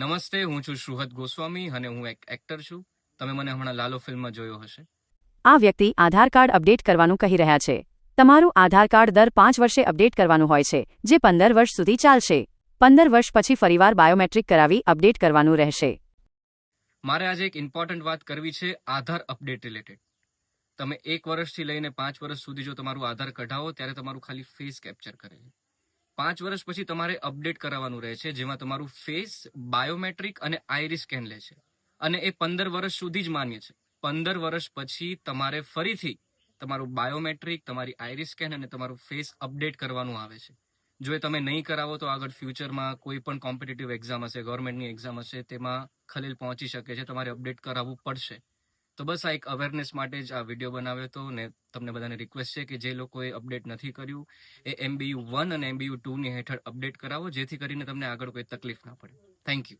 નમસ્તે હું છું શુહદ ગોસ્વામી અને હું એક એક્ટર છું. તમે મને હમણાં લાલો ફિલ્મમાં જોયો હશે. આ વ્યક્તિ આધાર કાર્ડ અપડેટ કરવાનું કહી રહ્યા છે. તમારું આધાર કાર્ડ દર પાંચ વર્ષે અપડેટ કરવાનું હોય છે જે પંદર વર્ષ સુધી ચાલશે. પંદર વર્ષ પછી ફરીવાર બાયોમેટ્રિક કરાવી અપડેટ કરવાનું રહેશે. મારે આજે એક ઇમ્પોર્ટન્ટ વાત કરવી છે આધાર અપડેટ રિલેટેડ તમે એક વર્ષથી લઈને પાંચ વર્ષ સુધી જો તમારું આધાર કઢાવો ત્યારે તમારું ખાલી ફેસ કેપ્ચર કરે છે. પાંચ વર્ષ પછી તમારે અપડેટ કરાવવાનું રહે છે, જેમાં તમારું ફેસ બાયોમેટ્રિક અને આઈરિસ સ્કેન લે છે. અને એ પંદર વર્ષ સુધી જ માન્ય છે. પંદર વર્ષ પછી તમારે ફરીથી તમારું બાયોમેટ્રિક, તમારી આઈરિસ સ્કેન અને તમારું ફેસ અપડેટ કરવાનું આવે છે. જો એ તમે નહીં કરાવો તો આગળ ફ્યુચરમાં કોઈ પણ કોમ્પિટિટિવ એક્ઝામ હશે, ગવર્મેન્ટની એક્ઝામ હશે, તેમાં ખલેલ પહોંચી શકે છે. તમારે અપડેટ કરાવવું પડશે. તો બસ આ એક અવેરનેસ માટે જ આ વીડિયો બનાવ્યો હતો ને તમને બધાને રિક્વેસ્ટ છે કે જે લોકોએ અપડેટ નથી કર્યું, એ એમબીયુ વન અને એમબીયુ ટુ ની હેઠળ અપડેટ કરાવો, જેથી કરીને તમને આગળ કોઈ તકલીફ ના પડે. Thank you